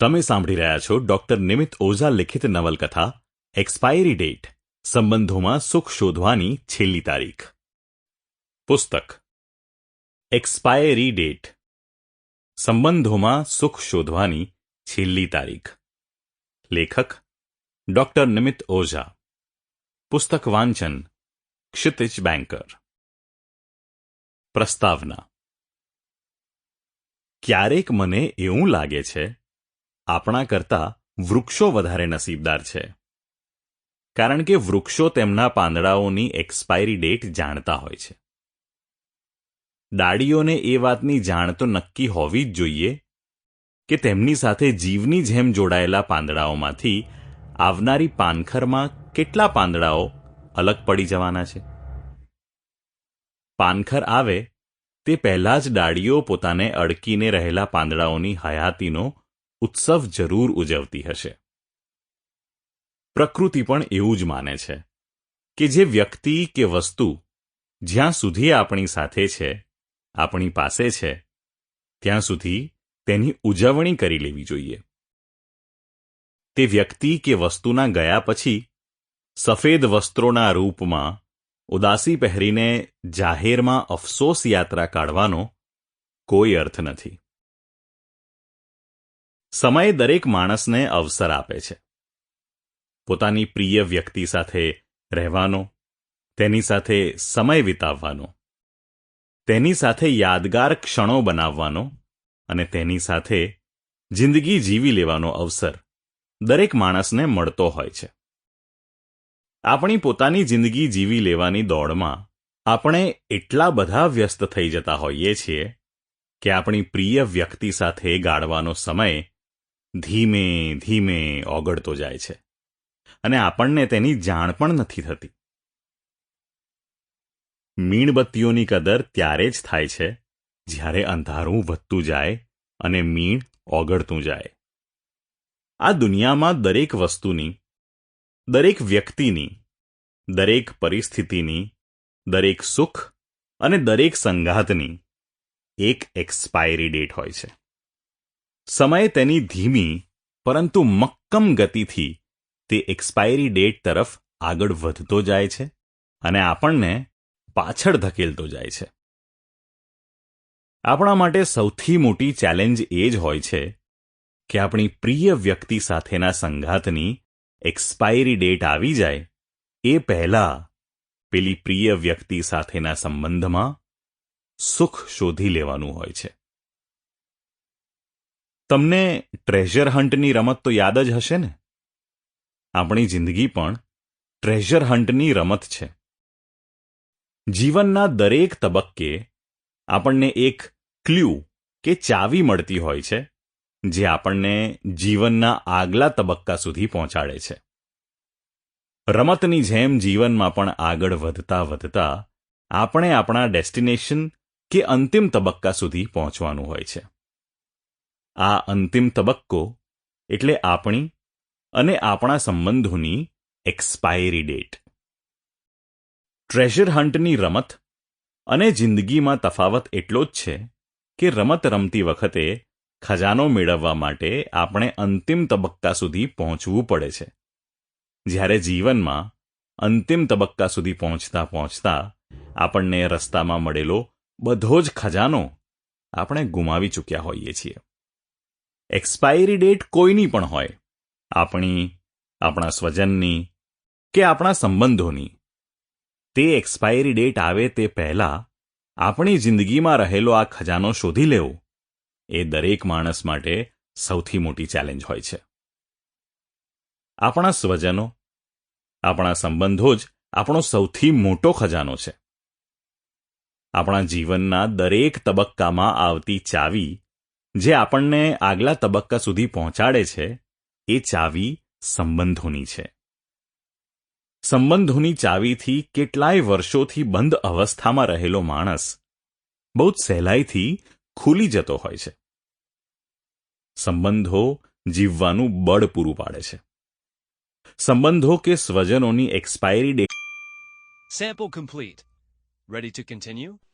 તમે સાંભળી રહ્યા છો ડોક્ટર નિમિત ઓઝા લિખિત નવલકથા એક્સપાયરી ડેટ સંબંધોમાં સુખ શોધવાની છેલ્લી તારીખ પુસ્તક એક્સપાયરી ડેટ સંબંધોમાં સુખ શોધવાની છેલ્લી તારીખ લેખક ડોક્ટર નિમિત ઓઝા પુસ્તક વાંચન ક્ષિતિજ બેન્કર પ્રસ્તાવના ક્યારેક મને એવું લાગે છે આપણા કરતા વૃક્ષો વધારે નસીબદાર છે. કારણ કે વૃક્ષો તેમના પાંદડાઓની એક્સપાયરી ડેટ જાણતા હોય છે. ડાળીઓને એ વાતની જાણ તો નક્કી હોવી જ જોઈએ કે તેમની સાથે જીવની જેમ જોડાયેલા પાંદડાઓમાંથી આવનારી પાનખરમાં કેટલા પાંદડાઓ અલગ પડી જવાના છે? પાનખર આવે તે પહેલા જ ડાળીઓ પોતાને અડકીને રહેલા પાંદડાઓની હયાતીનો ઉત્સવ જરૂર ઉજવતી હશે. પ્રકૃતિ પણ એવું જ માને છે કે જે વ્યક્તિ કે વસ્તુ જ્યાં સુધી આપણી સાથે છે, આપણી પાસે છે, ત્યાં સુધી તેની ઉજવણી કરી લેવી જોઈએ. તે વ્યક્તિ કે વસ્તુના ગયા પછી સફેદ વસ્ત્રોના રૂપમાં ઉદાસી પહેરીને જાહેરમાં અફસોસ યાત્રા કાઢવાનો કોઈ અર્થ નથી. સમય દરેક માણસને અવસર આપે છે. પોતાની પ્રિય વ્યક્તિ સાથે રહેવાનો, તેની સાથે સમય વિતાવવાનો, તેની સાથે યાદગાર ક્ષણો બનાવવાનો અને તેની સાથે જિંદગી જીવી લેવાનો અવસર દરેક માણસને મળતો હોય છે. આપણી પોતાની જિંદગી જીવી લેવાની દોડમાં આપણે એટલા બધા વ્યસ્ત થઈ જતા હોઈએ છીએ કે આપણી પ્રિય વ્યક્તિ સાથે ગાળવાનો સમય ધીમે ધીમે ઓગળતો જાય છે. અને આપણને તેની જાણ પણ નથી થતી. મીણબત્તીઓની કદર ત્યારે જ થાય છે જ્યારે અંધારું વધતું જાય અને મીણ ઓગળતું જાય. આ દુનિયામાં દરેક વસ્તુની, દરેક વ્યક્તિની, દરેક પરિસ્થિતિની, દરેક સુખ અને દરેક સંઘાતની એક એક્સપાયરી ડેટ હોય છે. સમય તેની ધીમી, પરંતુ મક્કમ ગતિથી તે એક્સપાયરી ડેટ તરફ આગળ વધતો જાય છે અને આપણને પાછળ ધકેલતો જાય છે. આપણા માટે સૌથી મોટી ચેલેન્જ એ જ હોય છે કે આપણી પ્રિય વ્યક્તિ સાથેના સંઘાતની એક્સપાયરી ડેટ આવી જાય એ પહેલા પેલી પ્રિય વ્યક્તિ સાથેના સંબંધમાં સુખ શોધી લેવાનું હોય છે. તમને ટ્રેઝર હન્ટની રમત તો યાદ જ હશે ને? આપણી જિંદગી પણ ટ્રેઝર હન્ટની રમત છે. જીવનના દરેક તબક્કે આપણને એક ક્લ્યુ કે ચાવી મળતી હોય છે, જે આપણને જીવનના આગલા તબક્કા સુધી પહોંચાડે છે. રમતની જેમ જીવનમાં પણ આગળ વધતા વધતા આપણે આપણા ડેસ્ટિનેશન કે અંતિમ તબક્કા સુધી પહોંચવાનું હોય છે. આ અંતિમ તબક્કો એટલે આપણી અને આપણા સંબંધોની એક્સપાયરી ડેટ ટ્રેઝર હન્ટની રમત અને જિંદગીમાં તફાવત એટલો જ છે કે રમત રમતી વખતે ખજાનો મેળવવા માટે આપણે અંતિમ તબક્કા સુધી પહોંચવું પડે છે. જ્યારે જીવનમાં અંતિમ તબક્કા સુધી પહોંચતા પહોંચતા આપણને રસ્તામાં મળેલો બધો જ ખજાનો આપણે ગુમાવી ચૂક્યા હોઈએ છીએ. એક્સપાયરી ડેટ કોઈની પણ હોય, આપણી, આપણા સ્વજનની કે આપણા સંબંધોની, તે એક્સપાયરી ડેટ આવે તે પહેલા આપણી જિંદગીમાં રહેલો આ ખજાનો શોધી લેવો. એ દરેક માણસ માટે સૌથી મોટી ચેલેન્જ હોય છે. આપણા સ્વજનો, આપણા સંબંધો જ આપણો સૌથી મોટો ખજાનો છે. આપણા જીવનના દરેક તબક્કામાં આવતી ચાવી જે આપણને આગલા તબક્કા સુધી પહોંચાડે છે, એ ચાવી સંબંધોની છે. સંબંધોની ચાવીથી કેટલાય વર્ષોથી બંધ અવસ્થામાં રહેલો માણસ બહુ જ સહેલાઈથી ખુલી જતો હોય છે. સંબંધો જીવવાનું બળ પૂરું પાડે છે. સંબંધો કે સ્વજનોની expiry date sample complete ready to continue?